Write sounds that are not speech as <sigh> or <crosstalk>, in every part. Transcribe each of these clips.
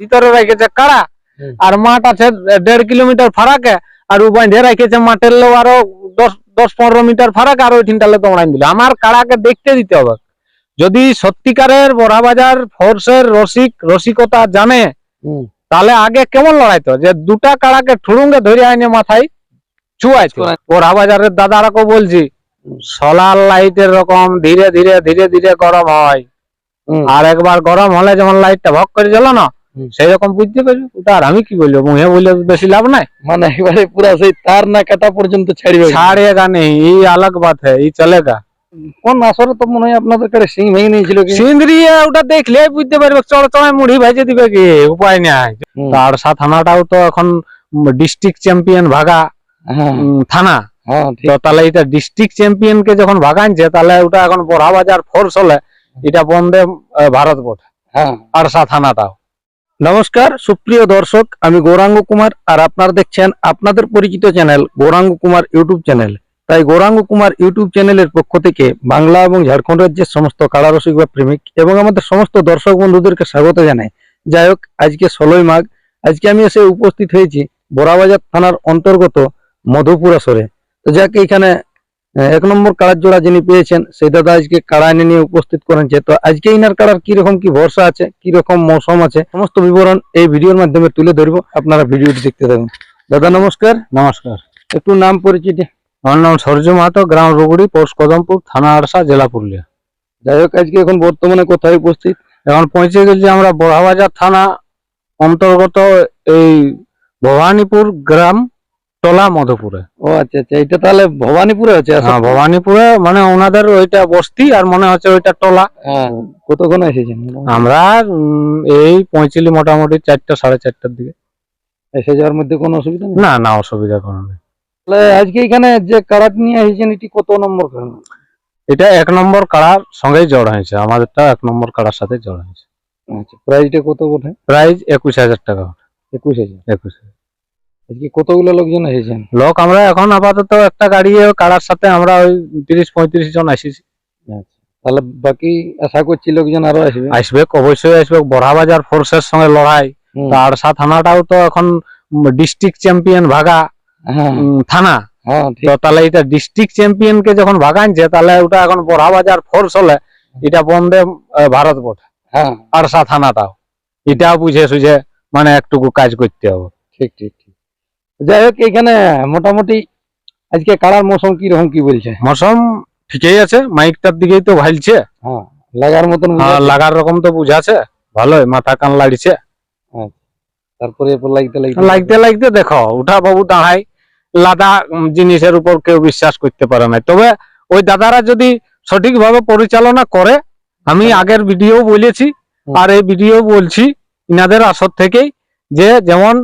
ভিতরে রেখেছে কাড়া আর মাঠ আছে দেড় কিলোমিটার ফারাকে আর ও বাঁধে রেখেছে মাঠের লোক আরও দশ দশ পনেরো মিটার ফারাক আর ওইখানটা দৌড়াই দিল আমার কাড়াকে দেখতে দিতে হবে। যদি সত্যিকারের বড়াবাজার ফোর্সের রসিক রসিকতা জানে তাহলে আগে কেমন লড়াইতো যে দুটা কাড়াকে ঠুরুঙ্গে ধরে আইনে মাথায় ছুয়াইতো ছুয়াই। বড়াবাজারের দাদারাকে বলছি। সোলার লাইটের রকম ধীরে ধীরে ধীরে ধীরে গরম হয়। আর একবার গরম হলে যেমন লাইটটা ভক করে জ্বলো না। সেই রকম বুঝতে পারবি ওটা আর আমি কি বলব? মুহে বললে বেশি লাভ নাই। মানে এবারে পুরা সেই তার না কাটা পর্যন্ত ছাড়বে। ছাড়েগা নেই এই আলাগ বাত হ্যাঁ এই চলেগা। কোন আসরে তো মনে হয় আপনাদের কাছে সিং ভেঙে নিয়েছিল কি? সিন্দ্রিয়ে ওটা দেখলে বুঝতে পারবে চড় চড়ায় মুড়ি ভেজে দিবে কি? উপায় নাই। তার থানাটাও তো এখন ডিস্ট্রিক্ট চ্যাম্পিয়ন ভাগা হ্যাঁ। থানা। হ্যাঁ তো তাহলে এটা ডিস্ট্রিক্ট চ্যাম্পিয়ন কে যখন ভাগাইছে তাহলে ওটা এখন বড়া বাজার ফোর্স হলে এটা বন্দে আহ, ভারত বটে হ্যাঁ। আরসা থানাটাও। নমস্কার, সুপ্রিয় দর্শক, আমি গৌরাঙ্গ কুমার আর আপনারা দেখছেন আপনাদের পরিচিত channel Gauranga Kumar YouTube channel. তাই গৌরাঙ্গ কুমার ইউটিউব চ্যানেলের পক্ষ থেকে বাংলা এবং ঝাড়খণ্ড রাজ্যের সমস্ত কালারসিক বা প্রেমিক এবং আমাদের সমস্ত দর্শক বন্ধুদেরকে স্বাগত জানাই। যাই হোক, আজকে ষোলোই মাঘ, আজকে আমি এসে উপস্থিত হয়েছি বড়াবাজার থানার অন্তর্গত মধুপুর আসরে। তো যাকে এখানে এক নম্বর কাড়ার জোড়া যিনি পেয়েছেন সেই দাদা আজকে কাড়া এনে নিয়ে উপস্থিত করেছে। তো আজকে ইনার কাড়ার কি রকম কি ভরসা আছে কি রকম মৌসুম আছে সমস্ত বিবরণ এই ভিডিওর মাধ্যমে তুলে ধরবো। আপনারা ভিডিওটি দেখতে থাকুন। দাদা নমস্কার। নমস্কার। একটু নাম পরিচিতি। আমার নাম সূর্য মাহাতো গ্রাম রুগুড়ি পোস্ট কদমপুর থানা আরসা জেলা পুরুলিয়া। যাই হোক আজকে এখন বর্তমানে কোথায় উপস্থিত? এখন পৌঁছে গেছি আমরা বড়াবাজার থানা অন্তর্গত এই ভবানীপুর গ্রাম টলা মধুপুরে। ও আচ্ছা আচ্ছা এটা তাহলে ভবানীপুরে আছে? হ্যাঁ ভবানীপুরে মানে ওনাদের ওইটা বস্তি আর মনে হচ্ছে ওইটা টলা। হ্যাঁ কতক্ষণ এসেছেন? আমরা এই পৌঁছিলি মোটামুটি চারটা সাড়ে চারটার দিকে। এসে যাওয়ার মধ্যে কোনো অসুবিধা নেই? না না অসুবিধা কোনো নেই। তাহলে আজকে এখানে যে কারাটি নিয়ে এসেছেন এটি কত নম্বর এটা এক নম্বর কাড়ার সঙ্গেই জড় হয়েছে। আমাদেরটা এক নম্বর কাড়ার সাথে জড় হয়েছে। আচ্ছা প্রাইসটা কত বটে? প্রাইস একুশ হাজার টাকা একুশ হাজার। একুশ হাজার। আজকে কতগুলো লোকজন এসেছেন? লোক আমরা এখন আপাতত একটা গাড়ি কাড়ার সাথে আমরা ওই তিরিশ পঁয়ত্রিশ জন আসিছি আচ্ছা তাহলে বাকি আশা করছি লোকজন আরও আসবে। আসবে অবশ্যই আসবে। বড়াবাজার ফোর্সের সঙ্গে লড়াই। সাথ থানাটাও তো এখন ডিস্ট্রিক্ট চ্যাম্পিয়ন ভাগা হ্যাঁ। থানা। হ্যাঁ তো তাহলে এটা ডিস্ট্রিক্ট চ্যাম্পিয়ন কে যখন ভাগাইছে তাহলে ওটা এখন বড়াবাজার ফোর্স হলে এটা বন্দে ভারত বটে। হ্যাঁ। আরসা থানাটাও এটাও বুঝে সুঝে মানে একটুকু কাজ করতে হবে। ঠিক ঠিক। যাই হোক এখানে মোটামুটি আজকে কালার মৌসুম কি রকম কি বলছে? মৌসুম ঠিকই আছে মাইকটার দিকেই তো ভাইলছে। হ্যাঁ লাগার মতন হ্যাঁ, লাগার রকম তো বুঝাছে ভালোই মাথা কান লাড়িছে। তারপরে এরপর লাগতে লাগতে লাগতে লাগতে দেখো উঠা বাবু দাঁড়াই লাদা জিনিসের উপর কেউ বিশ্বাস করতে পারে না। তবে ওই দাদারা যদি সঠিকভাবে পরিচালনা করে আমি আগের ভিডিও বলেছি আর এই ভিডিও বলছি ইনাদের আসর থেকেই যে যেমন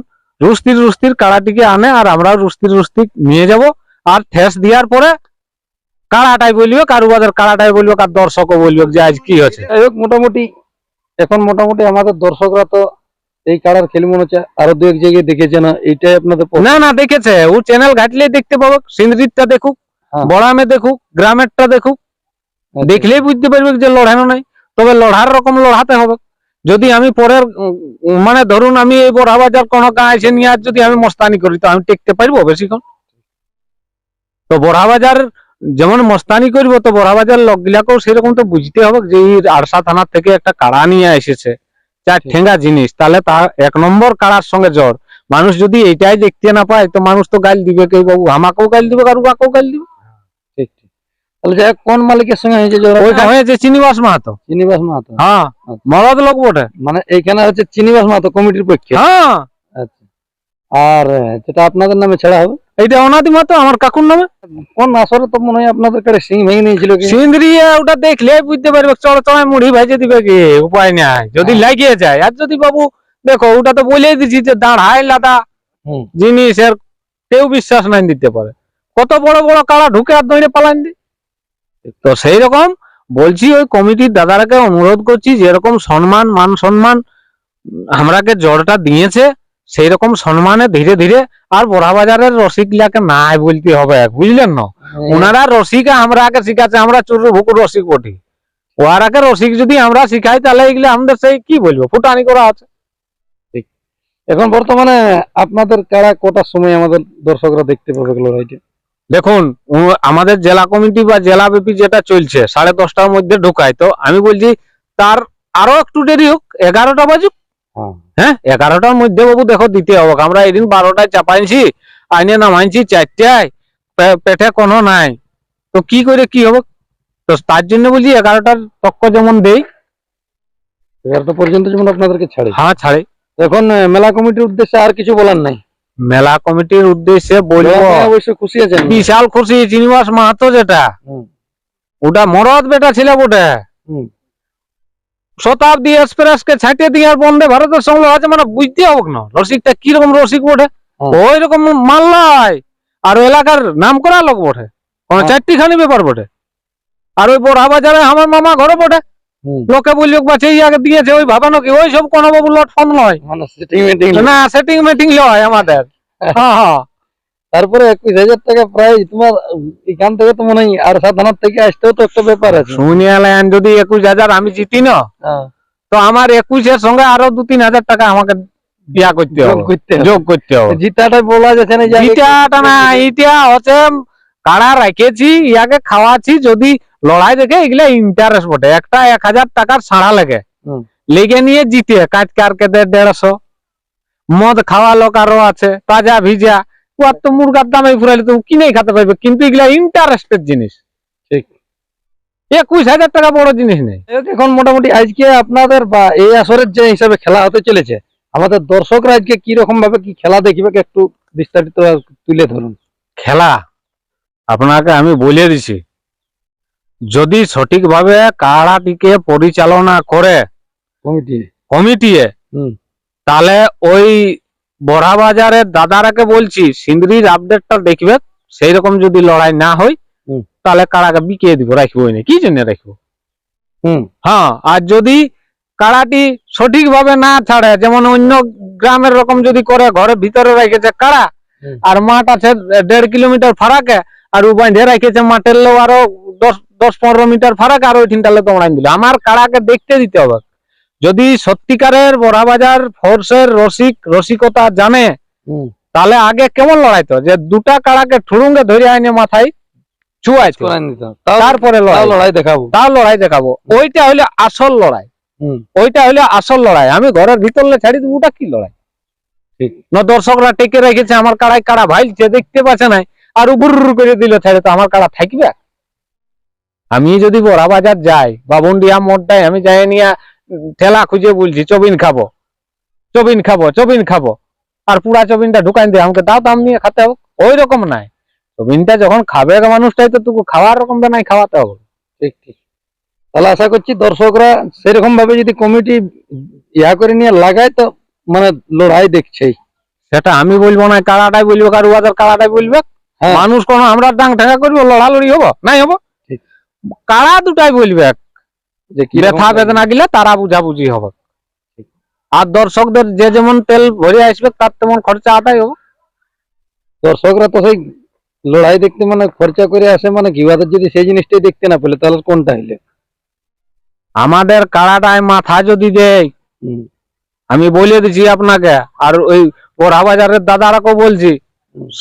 রুস্তির রুস্তির কাড়াটিকে আনে আর আমরা রুস্তির রুস্তি নিয়ে যাব আর ঠেস দেওয়ার পরে কাড়াটাই বলবে কারুবাদের কাড়াটাই বলবে আর দর্শকও বলবে যে আজ কি হচ্ছে মোটামুটি এখন মোটামুটি আমাদের দর্শকরা তো এই কালার খেলি মনে হচ্ছে আরও দু এক জায়গায় দেখেছে না এইটাই আপনাদের। না না দেখেছে ও চ্যানেল ঘাটলেই দেখতে পাবো সিন্দ্রিতটা দেখুক হ্যাঁ। বড়ামে দেখুক গ্রামেরটা দেখুক আচ্ছা। দেখলেই বুঝতে পারবে যে লড়ানো নাই তবে লড়ার রকম লড়াতে হবে যদি আমি পরের মানে ধরুন আমি এই বড়া বাজার কোনো গাঁয়ে নিয়ে আর যদি আমি মস্তানি করি তো আমি টেকতে পারব বেশিক্ষণ? তো বড়া বাজার যেমন মস্তানি করব তো বড়া বাজার লোকগুলাকেও সেরকম তো বুঝতে হবে যে এই আরসা থানার থেকে একটা কাড়া নিয়ে এসেছে। চার ঠেঙ্গা জিনিস তাহলে তার এক নম্বর কাড়ার সঙ্গে জ্বর। মানুষ যদি এইটাই দেখতে না পায় তো মানুষ তো গাল দিবে কেউ বাবু আমাকেও গাল দিবে কারু কাকেও গাল দিবে। তাহলে যাই কোন মালিকের সঙ্গে হয়েছে ওইটা হয়েছে চিনিবাস মাহাতো। চিনিবাস মাহাতো? হ্যাঁ আচ্ছা। মরদ লোক বটে। মানে এইখানে হচ্ছে চিনিবাস মাহাতো কমিটির পক্ষে? হ্যাঁ। আচ্ছা। আর যেটা আপনাদের নামে ছাড়া হবে? এইটা অনাদি আমার কাকুর নামে। কোন আসরে তো মনে হয় আপনাদের কাছে সিং ভেঙে নিয়েছিল কি? ওটা দেখলে বুঝতে পারবে চড় চড়ায় মুড়ি ভেজে দিবে কি? উপায় নাই। যদি হ্যাঁ। লাগিয়ে যায়। আর যদি বাবু দেখো ওটা তো বলেই দিছি যে দাঁড়ায় লাদা। হুম। জিনিসের কেউ বিশ্বাস নাই দিতে পারে। কত বড় বড় কাড়া ঢুকে আর দৌড়ে পালান দি। তো সেই রকম বলছি ওই কমিটির দাদারাকে অনুরোধ করছি যেরকম সম্মান মান সম্মান আমরাকে জড়টা দিয়েছে সেই রকম সম্মানে ধীরে ধীরে আর বড়া বাজারের রসিকগুলাকে নাই বলতে হবে বুঝলেন না? ওনারা রসিক আমরা আগে শিখাচ্ছে আমরা চুরু ভুকুর রসিক বটি। ওয়ারাকে রসিক যদি আমরা শিখাই তাহলে এগুলো আমাদের সেই কি বলব ফুটানি করা আছে। এখন বর্তমানে আপনাদের কারা কটার সময় আমাদের দর্শকরা দেখতে পাবে লড়াইটা দেখুন আমাদের জেলা কমিটি বা জেলা ব্যাপী যেটা চলছে সাড়ে দশটার মধ্যে ঢোকায়। তো আমি বলছি তার আরও একটু দেরি হোক এগারোটা বাজুক? হ্যাঁ। হ্যাঁ এগারোটার মধ্যে বাবু দেখো দিতে হবে। আমরা এদিন বারোটায় চাপাইছি আইনে নামাইছি চারটায় পেটে কোনো নাই। তো কি করে কি হবে? তো তার জন্য বলছি এগারোটার তক্ক যেমন দেই। এগারোটা পর্যন্ত যেমন আপনাদেরকে ছাড়ে। হ্যাঁ ছাড়ে। এখন মেলা কমিটির উদ্দেশ্যে আর কিছু বলার নাই। মেলা কমিটির উদ্দেশ্যে বলব বিশাল খুশি শ্রীনিবাস মাহাতো যেটা। ওটা মরদ বেটা ছিল বটে। শতাব্দী এক্সপ্রেস কে ছাইটে দিয়ে আর বন্দে ভারতের সঙ্গে আছে মানে বুঝতে হবে না রসিকটা কীরকম রসিক বটে। ওই রকম মাল নয় আর এলাকার নাম করা লোক বটে। কোন হ্যাঁ। চারটি খানি ব্যাপার বটে। আর ওই বড়া বাজারে আমার মামা ঘরে বটে। লোকে বলল আগে দিয়েছে ওই ভাবানো কি? ওই সব কোনো বাবু লট ফোন নয়। মানে সেটিং মিটিং না সেটিং মিটিং লয় আমাদের। হ্যাঁ। হ্যাঁ তারপরে একুশ হাজার টাকা তোমার এখান থেকে তো মনে হয় আর সাধারণ থেকে আসতেও তো একটা ব্যাপার আছে। শুনিয়া লাইন যদি একুশ হাজার আমি জিতি না হ্যাঁ, তো আমার একুশের সঙ্গে আরও দু তিন হাজার টাকা আমাকে বিয়া করতে হবে। করতে যোগ করতে হবে। জিতাটা বলা যাচ্ছে না যে না ইটা হচ্ছে কাড়া রেখেছি ইয়াকে খাওয়াছি যদি লড়াই দেখে এগুলা ইন্টারেস্ট বটে। একটা এক হাজার টাকার সাড়া লেগে। লেগে নিয়ে জিতে কাজ কারকে দেড়শো। মদ খাওয়া লোক আরও আছে তাজা ভিজা। ওর তো মুরগার দামে ফুরাইলে তো কিনেই খেতে পারবে। কিন্তু এগুলা ইন্টারেস্টের জিনিস। ঠিক। একুশ হাজার টাকা বড় জিনিস নেই। এখন মোটামুটি আজকে আপনাদের বা এই আসরের যে হিসাবে খেলা হতে চলেছে আমাদের দর্শকরা আজকে কি রকম ভাবে কি খেলা দেখবে একটু বিস্তারিত তুলে ধরুন। খেলা? আপনাকে আমি বলে দিছি যদি সঠিকভাবে কাড়াটিকে পরিচালনা করে কমিটি। কমিটি তাহলে ওই বড়া বাজারের দাদারাকে বলছি সিন্দ্রির আপডেটটা দেখবে সেই রকম যদি লড়াই না হয়। তাহলে কাড়াকে বিকিয়ে দিব রাখব না কি জন্য রাখব? হুম। হ্যাঁ আর যদি কাড়াটি সঠিকভাবে না ছাড়ে যেমন অন্য গ্রামের রকম যদি করে ঘরের ভিতরে রেখেছে কাড়া আর মাঠ আছে দেড় কিলোমিটার ফারাকে আর ও বাঁধে রেখেছে মাঠের লো আরও দশ দশ পনেরো মিটার ফারাক আর ওই ঠিনটালে তোমরা দিল। আমার কাড়াকে দেখতে দিতে হবে। যদি সত্যিকারের বড়াবাজার ফোর্সের রসিক রসিকতা জানে তাহলে আগে কেমন লড়াইতো? যে দুটা কাড়াকে ঠুরুঙ্গে ধরে আইনে মাথায় তারপরে লড়াই। দেখাবো। তাও লড়াই দেখাবো। ওইটা হইলে আসল লড়াই। হুম। ওইটা হইলে আসল লড়াই। আমি ঘরের ভিতরে ছাড়ি দেবো ওটা কি লড়াই? ঠিক। না দর্শকরা টেকে রেখেছে আমার কাড়াই কাড়া ভাইলছে দেখতে পাচ্ছে না আর উবুর করে দিল, ছাড়ে তো আমার কাড়া থাকবে? আমি যদি বড়া বাজার যাই বা বন্ডিয়া মোড়টাই আমি যাই নিয়ে ঠেলা খুঁজে বলছি, চবিন খাব চবিন খাব চবিন খাব। আর পুরা চবিনটা ঢুকাই দিয়ে আমাকে দাও দাম নিয়ে খেতে হবে, ওই রকম নাই। চবিনটা যখন খাবে মানুষটাই তো তুকু খাওয়ার রকম নাই, খাওয়াতে হবে। ঠিক ঠিক। তাহলে আশা করছি দর্শকরা সেরকম ভাবে যদি কমিটি ইয়া করে নিয়ে লাগায় তো মানে লড়াই দেখছেই। সেটা আমি বলব না কাড়াটাই বলব, কারু ওদের কাড়াটাই বলবে। মানুষ কোন আমরা ডাং ঠেকা করব লড়ালড়ি হব? নাই হব? কারা দুটাই বলবে? যে কি ব্যথা বেদনা গিলে তারা বুঝাবুঝি হবে। আর দর্শকদের যে যেমন তেল ভরে আসবে তার তেমন খরচা আদায় হবে। দর্শকরা তো সেই লড়াই দেখতে মানে খরচা করে আসে মানে কি? ওদের যদি সেই জিনিসটাই দেখতে না পেলে তাহলে কোনটা হইলে? আমাদের কাড়াটায় মাথা যদি দেয় আমি বলে দিচ্ছি আপনাকে আর ওই পোড়া বাজারের দাদারাকে বলছি।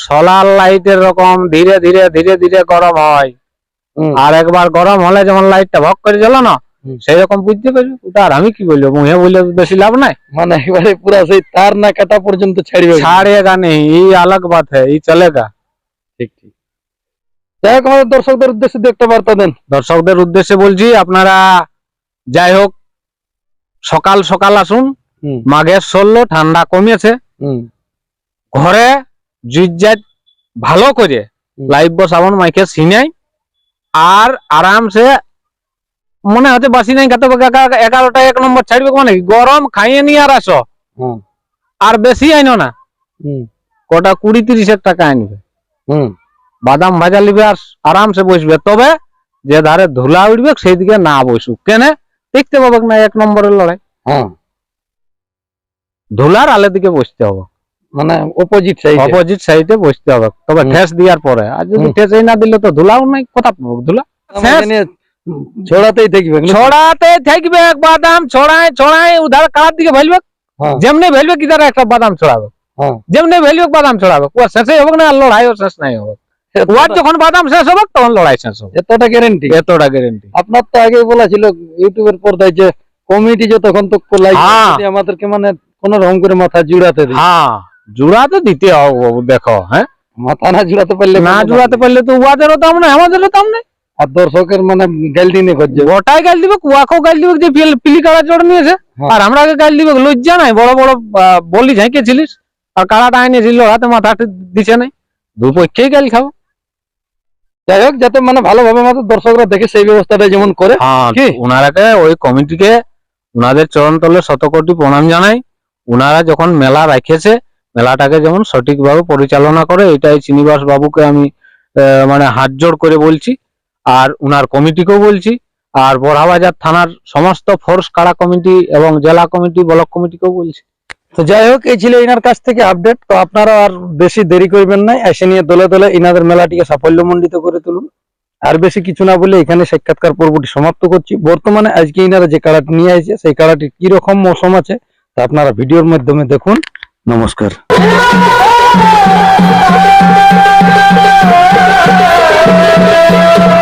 সোলার লাইটের রকম ধীরে ধীরে ধীরে ধীরে গরম হয়। আর একবার গরম হলে যেমন লাইটটা ভক করে জ্বলো না। সেই রকম বুঝতে পারবি ওটা আর আমি কি বলব? মুহে বললে বেশি লাভ নাই। মানে এবারে পুরা সেই তার না কাটা পর্যন্ত ছাড়বে। ছাড়েগা নেই এই আলাগ বাত হ্যাঁ এই চলেগা। ঠিক ঠিক। যাই হোক আমাদের দর্শকদের উদ্দেশ্যে দু একটা বার্তা দেন। দর্শকদের উদ্দেশ্যে বলছি আপনারা যাই হোক সকাল সকাল আসুন। মাঘের ষোলো ঠান্ডা কমেছে ঘরে জুইজাত ভালো করে। লাইভ বসাবন মাইকে সিনাই আর আরামসে মনে হচ্ছে বাসি নাই খাতে এগারোটা এক নম্বর ছাড়বে মানে? গরম খাইয়ে নিয়ে আর আসো। হুম, আর বেশি আইনো না। হুম, কটা কুড়ি তিরিশের টাকা আনবে হুম, বাদাম ভাজা লিবে আর আরামসে বসবে। তবে যে ধারে ধুলা উঠবে সেই দিকে না বসুক। কেনে? দেখতে পাবে না এক নম্বরের লড়াই। ধুলার আলের দিকে বসতে হবে। মানে অপোজিট সাইড অপোজিট সাইডে বসতে হবে। তবে ঠেস দেওয়ার পরে। আর যদি ঠেসই না দিলে তো ধুলাও নাই কথা ধুলা। ছড়াতেই থাকবে। থাকবে বাদাম ছড়ায় ছড়ায় উধার কার দিকে ভালবে হ্যাঁ। যেমনি ভেলবে কি তারা একটা বাদাম ছড়াবে। হ্যাঁ। যেমনি ভেলবে বাদাম ছড়াবে। ওর শেষে হবে না লড়াইও শেষ নাই হবে। ওয়ার যখন বাদাম শেষ হবে তখন লড়াই শেষ হবে। এতটা গ্যারেন্টি এতটা গ্যারেন্টি আপনার তো আগে বলা ছিল ইউটিউবের পর্দায় যে কমিটি যতক্ষণ তো লাইক হ্যাঁ। আমাদেরকে মানে কোন রকম করে মাথা জুড়াতে দিই হ্যাঁ। জুড়া তো দিতে হবে দেখো হ্যাঁ? মাথা না জুড়াতে পারলে না জুড়াতে পারলে তো উয়াদেরও দাম নেই আমাদেরও দাম নেই। আর দর্শকের মানে গ্যালটি নিয়ে করছে। গোটাই গাল দিবে কুয়াকেও গাল দিবে যে পিল- পিলি কাড়া জোড় নিয়েছে। হ্যাঁ। আর আমরা গাল দিবে লজ্জা নাই বড় বড় ঝাঁকিয়েছিলিস আর কাড়াটা আনিয়েছিল হাতে মাথা দিছে নাই। দুপক্ষেই গাল খাব যাই হোক যাতে মানে ভালোভাবে আমাদের দর্শকরা দেখে সেই ব্যবস্থাটা যেমন করে। হ্যাঁ ওনারাকে ওই কমিটিকে ওনাদের চরণ তলে শতকোটি প্রণাম জানাই। ওনারা যখন মেলা রাখেছে মেলাটাকে যেমন সঠিকভাবে পরিচালনা করে, এটাই শ্রীনিবাস বাবুকে আমি মানে হাত জোড় করে বলছি, আর উনার কমিটিকেও বলছি, আর বড়াবাজার থানার সমস্ত ফোর্স, কাড়া কমিটি এবং জেলা কমিটি, ব্লক কমিটিকেও বলছি। তো যাই হোক, এই ছিল ইনার কাছ থেকে আপডেট তো আপনারা আর বেশি দেরি করবেন না, এসে নিয়ে দলে দলে ইনাদের মেলাটিকে সাফল্যমণ্ডিত করে তুলুন। আর বেশি কিছু না বলে এখানে সাক্ষাৎকার পর্বটি সমাপ্ত করছি। বর্তমানে আজকে ইনারা যে কাড়াটি নিয়ে আসছে, সেই কাড়াটির কি রকম মৌসুম আছে, তা আপনারা ভিডিওর মাধ্যমে দেখুন। নমস্কার <laughs>